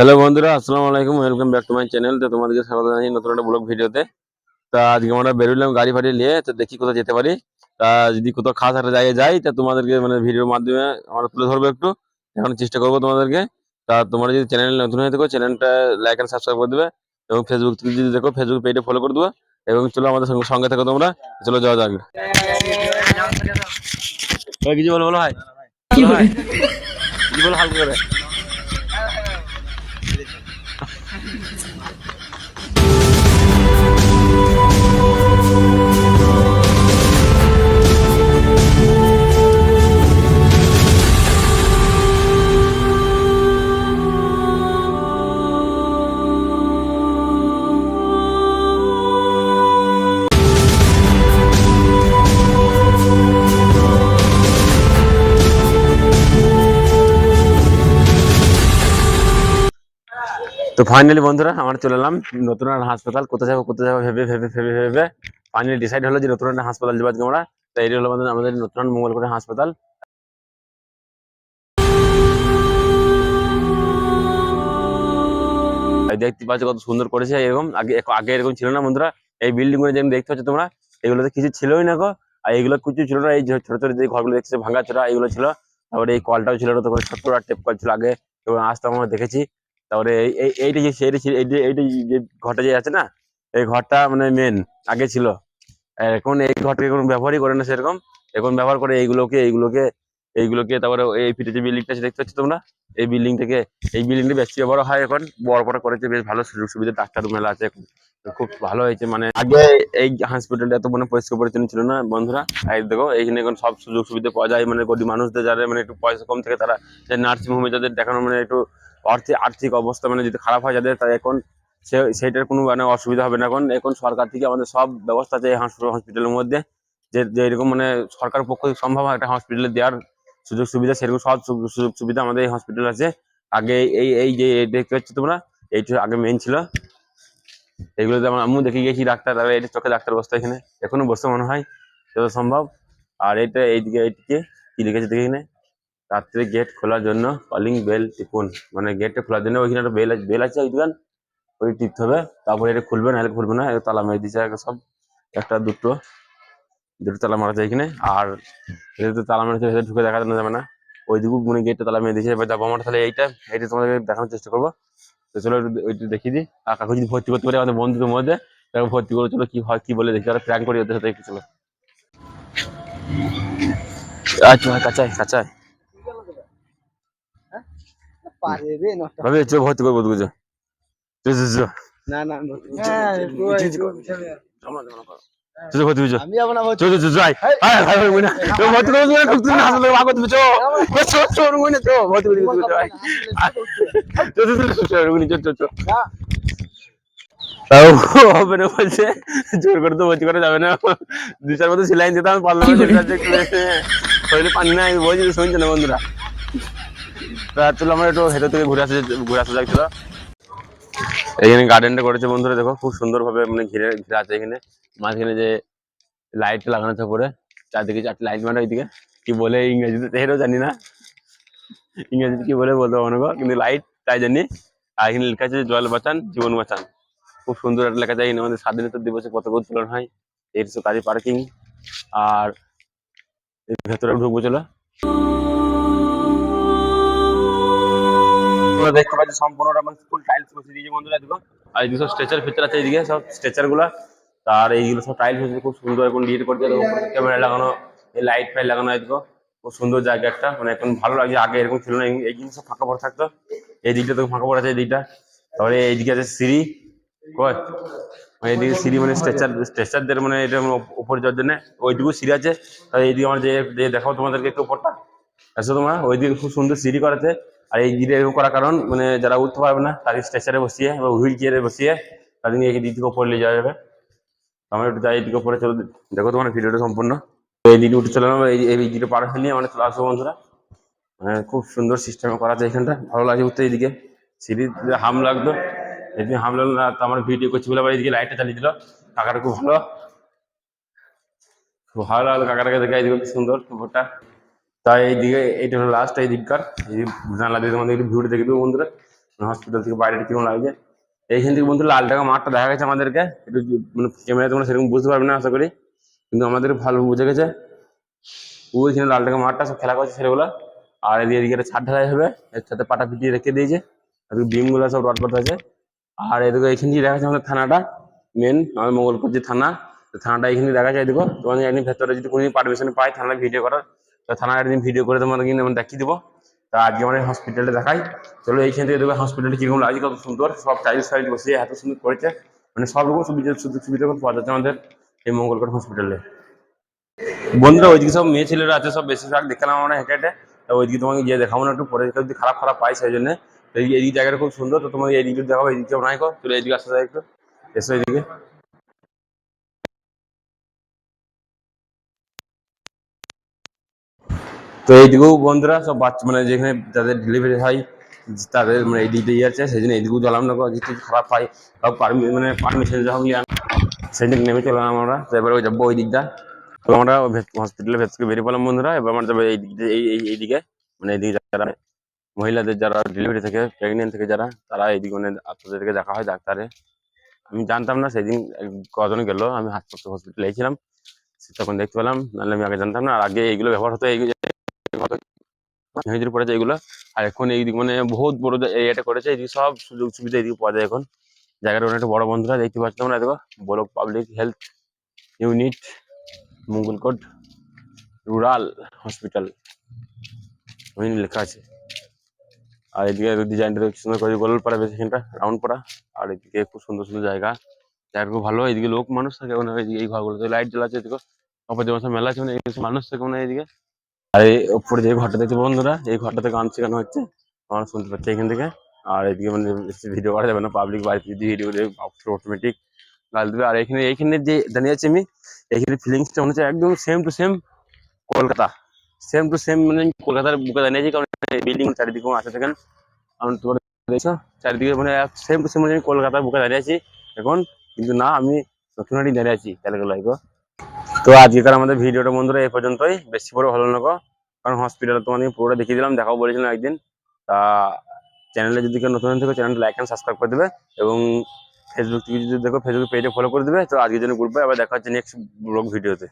Hello বন্ধুরা আসসালামু আলাইকুম welcome back to my channel তো তোমাদেরকে স্বাগত জানাই নতুন একটা ব্লগ ভিডিওতে। তা আজকে আমরা বেরোলাম গাড়ি ফাড়ি নিয়ে তো দেখি কোথাও যেতে পারি। তা যদি কোথাও খাস একটা জায়গায় যাই তা তোমাদেরকে মানে ভিডিওর মাধ্যমে আমরা তুলে ধরবো একটু। এখন চেষ্টা করব তোমাদেরকে। তা তোমরা যদি চ্যানেল নতুন হয়ে থাকো চ্যানেলটা লাইক এন্ড সাবস্ক্রাইব করে দেবে এবং ফেসবুক থেকে যদি দেখো ফেসবুক পেজে ফলো করে দেবে। এবং চলো আমাদের সঙ্গে সঙ্গে থাকো তোমরা। চলো যাওয়া যাক। কিছু বলো বলো ভাই। কিছু বলো হালকা করে। তো ফাইনালি বন্ধুরা আমরা চলে এলাম নতুন একটা হাসপাতাল। কোথায় যাব কোথায় যাব, ভেবে ভেবে ভেবে ভেবে। ফাইনালি ডিসাইড হলো যে নতুন একটা হাসপাতাল যাব আজকে আমরা। তো এই হলো আমাদের আমাদের নতুন মঙ্গলকোটে হাসপাতাল। দেখতে পাচ্ছ কত সুন্দর করেছে, এরকম। আগে আগে এরকম ছিল না বন্ধুরা। এই বিল্ডিংগুলো যেমন দেখতে পাচ্ছ তোমরা, এগুলোতে কিছু ছিলই না গো। আর এগুলো কিছু ছিল না, এই ছোট ছোট যে ঘরগুলো দেখছে ভাঙা চোরা এগুলো ছিল। তারপরে এই কলটাও ছিল না তারপরে ছোট্ট টেপ কল ছিল আগে। এবং আসতে আমরা দেখেছি। তারপরে এই, এই- এইটা যে ছিল- এইটা যে ঘরটা যে আছে না, এই ঘরটা মানে মেন আগে ছিল। এখন এই ঘরটাকে কোনো ব্যবহারই করে না সেরকম। এখন ব্যবহার করে এইগুলোকে এইগুলোকে এইগুলোকে তারপরে এই ফিটে যে বিল্ডিংটা দেখতে পাচ্ছ তোমরা? এই বিল্ডিং থেকে, এই বিল্ডিংটা বেশি বড় হয় এখন। বড় বড় করেছে, বেশ ভালো সুযোগ সুবিধা। ডাক্তার মেলা আছে এখন খুব ভালো হয়েছে। মানে আগে এই হসপিটালটা এত মানে পরিষ্কার পরিচ্ছন্ন ছিল না, বন্ধুরা। এই দেখো, এইখানে এখন সব সুযোগ সুবিধা পাওয়া যায়। মানে গরিব মানুষদের যারা মানে একটু পয়সা কম থাকে, তারা নার্সিং হোমে যাদের দেখানো মানে একটু আর্থিক আর্থিক অবস্থা মানে যদি খারাপ হয় যাদের, তাই এখন সে, সেইটার কোনো মানে অসুবিধা হবে না। এখন এখন সরকার থেকে আমাদের সব ব্যবস্থা আছে হসপিটালের মধ্যে। যে যে এরকম মানে সরকার পক্ষ থেকে সম্ভব একটা হসপিটালে দেওয়ার সুযোগ সুবিধা, সেরকম সব সুযোগ সুবিধা আমাদের এই হসপিটাল আছে। আগে এই এই যে দেখতে পাচ্ছ তোমরা, এইটা আগে মেন ছিল। এগুলোতে আমার আম্মু দেখে গেছি ডাক্তার আর এটা চোখে ডাক্তার বসতে এখানে। এখনও বসতে মনে হয় যত সম্ভব। আর এটা এইদিকে এইদিকে কি লিখেছে দেখে এখানে রাত্রে গেট খোলার জন্য কলিং বেল টিপুন। মানে গেটটা খোলার জন্য ওইখানে একটা বেল বেল আছে, ওই দোকান? ওই টিপতে হবে। তারপরে এটা খুলবে না হলে খুলবে না। তালা মেরে আগে সব একটা, দুটো দুটো তালা মারা যায় এখানে। আর তালা মেরেছে ঢুকে দেখা যাবে না। ওই দিকে মানে গেটটা তালা মেরে দিয়েছে। এবার যাব আমরা তাহলে এইটা এইটা তোমাদেরকে দেখানোর চেষ্টা করব। তো চলো ওইটা দেখিয়ে দিই। আর কাকু যদি ভর্তি করতে পারি, আমাদের বন্ধুদের মধ্যে তাকে ভর্তি করে, চলো কি হয়, কি বলে দেখি। আর প্র্যাঙ্ক করি ওদের সাথে একটু, চলো। আচ্ছা কাঁচাই কাঁচাই পারে রে ভাবে করব বুঝছ চলো চলো না না না তাও হবে বলছে জোর করে তো ভর্তি করা যাবে না দুই চার মতো সিলাইন দিতাম পারলাম শরীরে পানি নাই বলছি শুনছে না বন্ধুরা তা আমরা একটু ভেতর থেকে ঘুরে আসা ঘুরে আসা যাচ্ছিল এখানে গার্ডেনটা করেছে বন্ধুরা, দেখো, খুব সুন্দর ভাবে মানে ঘিরে ঘিরে আছে এখানে। মাঝখানে যে লাইট লাগানো আছে উপরে, চারদিকে চারটে লাইট মানে ওইদিকে। কি বলে ইংরেজিতে? তেহেরও জানি না। ইংরেজিতে কি বলে বলতে পারব কিন্তু লাইট তাই জানি। আর এখানে লেখা আছে জল বাঁচান, জীবন বাঁচান। খুব সুন্দর একটা লেখা যায় এখানে আমাদের স্বাধীনতা দিবসে পতাকা উত্তোলন হয়। এর গাড়ি পার্কিং আর ভেতরে ঢুকবো, চলো। তোমরা দেখতে পাচ্ছি সম্পূর্ণটা মানে ফুল টাইলস বসিয়ে দিয়েছে বন্ধুরা, দেখো। আর এদিকে সব স্ট্রেচার ফেচার আছে এইদিকে, সব স্ট্রেচারগুলা। তার এইগুলো সব টাইলস বসিয়ে খুব সুন্দর এখন ডিট করছে ক্যামেরা লাগানো, এই লাইট ফাইট লাগানো এদিকে খুব সুন্দর জায়গা একটা মানে এখন ভালো লাগছে, আগে এরকম ছিল না, এই- এই জিনিস সব ফাঁকা পড়ে থাকতো। এই দিকটা তো ফাঁকা পড়ে আছে এই দিকটা। তারপরে এইদিকে আছে সিঁড়ি মানে এইদিকে সিঁড়ি মানে স্ট্রেচার স্ট্রেচারদের মানে এটা মানে উপ- উপরে যাওয়ার জন্য ওইটুকু সিঁড়ি আছে। আর এইদিকে আমার যে দেখাও তোমাদেরকে একটু উপরটা। আসলে তোমরা, ওইদিকে খুব সুন্দর সিঁড়ি করাতে আর এই গিরে এরকম করার কারণ মানে যারা উঠতে পারবে না তাদের স্ট্রেচারে বসিয়ে বা হুইল চেয়ারে বসিয়ে তাদের নিয়ে এই দিক থেকে উপরে নিয়ে যাওয়া যাবে। আমরা একটু যাই এইদিকে উপরে চলো। দেখো তোমার ভিডিওটা সম্পূর্ণ। এই দিকে উঠে চলে যাব, এই এই দিকে পার হয়ে নিয়ে আমরা চলে আসব বন্ধুরা। মানে খুব সুন্দর সিস্টেমে করা যায় এখানটা। ভালো লাগে উঠতে এইদিকে। সিঁড়ি হাম লাগতো। এদিকে হাম লাগল না তো আমার ভিডিও করছি বলে আবার এইদিকে লাইটটা চালিয়ে দিল। কাকাটা খুব ভালো। খুব ভালো লাগল কাকাটাকে দেখে এইদিকে সুন্দর ভোটটা তাই এইদিকে এটা হলো লাস্ট এই দিককার এই জানলা দিয়ে তোমাদের একটু ভিউটা দেখে দেবো বন্ধুরা। হসপিটাল থেকে বাইরে কীরকম লাগছে। এইখান থেকে বন্ধু লাল টাকা মাঠটা দেখা গেছে আমাদেরকে। একটু মানে ক্যামেরা তোমরা সেরকম বুঝতে পারবে না, আশা করি। কিন্তু আমাদের ভালো বুঝে গেছে। ওইখানে লাল টাকা মাঠটা সব খেলা করছে ছেলেগুলো। আর এদিকে এদিকে একটা ছাদ ঢালাই হবে। এর সাথে পাটা পিটিয়ে রেখে দিয়েছে। এদিকে বিমগুলো সব রড করতে আছে আর এদিকে এখান থেকে দেখা যাচ্ছে আমাদের থানাটা। মেন আমাদের মঙ্গলপুর যে থানা থানাটা এখানে দেখা যায় এদিকে। তোমাদের একদিন ভেতরে যদি কোনো পারমিশন পাই, থানায় ভিডিও করার। থানায় একদিন ভিডিও করে তোমাদের কিন্তু আমি দেখিয়ে দেবো। তা আজকে আমরা হসপিটালে দেখাই। চলো এইখান থেকে দেখো হসপিটালটা কীরকম লাগছে কত সুন্দর, সব টাইলস ফাইল বসিয়ে এত সুন্দর করেছে। মানে সব রকম সুবিধা, সুযোগ সুবিধা পাওয়া যাচ্ছে আমাদের এই মঙ্গলকোট হসপিটালে বন্ধুরা, ওইদিকে সব মেয়ে ছেলেরা আছে, সব বেশিরভাগ দেখলাম আমরা হেঁটে হেঁটে তো ওইদিকে তোমাকে গিয়ে দেখাবো না, একটু পরে যদি খারাপ খারাপ পাই সেই জন্য। এই জায়গাটা খুব সুন্দর, তো তোমাকে এইদিকে দেখাবো এইদিকে নাই কো চলো এইদিকে আসতে যায় একটু। এসো এইদিকে। তো এইদিকেও বন্ধুরা, সব বাচ্চা মানে যেখানে যাদের ডেলিভারি হয়, তাদের মানে এই দিকটা আছে, সেই জন্য এইদিকেও জ্বালাম না কিছু খারাপ পাই। সব মানে পারমিশন যখন সেই দিক নেমে চলাম আমরা। তো এবারে ওই যাব ওই দিকটা। তো আমরা হসপিটালের ভেতর থেকে বেরিয়ে পড়লাম বন্ধুরা। এবার আমরা যাব এই এইদিকে মানে এইদিকে যারা মহিলাদের যারা ডেলিভারি থেকে প্রেগনেন্ট থেকে যারা, তারা এইদিকে মানে তাদেরকে দেখা হয় ডাক্তারে। আমি জানতাম না সেদিন কজন গেল, আমি হাসপাতাল হসপিটালে ছিলাম। তখন দেখতে পেলাম, নাহলে আমি আগে জানতাম না। আর আগে এইগুলো ব্যবহার হতো এইগুলো মেহেদির পড়েছে এইগুলো আর এখন এইদিকে মানে বহুত বড় এরিয়াটা করেছে এইদিকে সব সুযোগ সুবিধা এইদিকে পাওয়া যায় এখন। জায়গাটা অনেকটা বড় বন্ধুরা, দেখতে পাচ্ছ তোমরা, দেখো, বড় public health unit Mangalkot rural hospital ওই লেখা আছে। আর এদিকে ডিজাইনটা সুন্দর করে গোলপাড়া বেশ এখানটা রাউন্ড পাড়া আর এদিকে খুব সুন্দর সুন্দর জায়গা। জায়গা খুব ভালো, এদিকে লোক মানুষ থাকে এদিকে এই ঘরগুলোতে লাইট জ্বালাচ্ছে, এদিকে অপর মেলা আছে মানে মানুষ থাকে মানে এদিকে। আর এই উপরে যে ঘরটা দেখছে বন্ধুরা, এই ঘরটাতে গান শেখানো হচ্ছে। আমরা শুনতে পাচ্ছি এখান থেকে। আর এদিকে মানে ভিডিও করা যাবে না পাবলিক বাড়িতে যদি ভিডিও অটোমেটিক গাল দেবে। আর এখানে এইখানে যে দাঁড়িয়ে আছি আমি, এখানে ফিলিংসটা মনে হচ্ছে একদম same to same Kolkata. Same to same মানে কলকাতার বুকে দাঁড়িয়ে আছি, কারণ বিল্ডিং চারিদিকে আছে দেখেন কারণ তোমার চারিদিকে মানে সেম টু সেম মানে কলকাতার বুকে দাঁড়িয়ে আছি এখন। কিন্তু না, আমি দক্ষিণাটি দাঁড়িয়ে আছি লাইগো তো আজকেকার আমাদের ভিডিওটা বন্ধুরা এই পর্যন্তই। বেশি পরে ভালো লাগো কারণ হসপিটালে তোমাদের পুরোটা দেখিয়ে দিলাম, দেখাও বলেছিলাম একদিন। তা চ্যানেলে যদি কেউ নতুন থেকে চ্যানেলটা লাইক অ্যান্ড সাবস্ক্রাইব করে দেবে এবং ফেসবুক থেকে যদি দেখো ফেসবুক পেজে ফলো করে দেবে। তো আজকের জন্য গ্রুপে আবার দেখা হচ্ছে নেক্সট ব্লগ ভিডিওতে।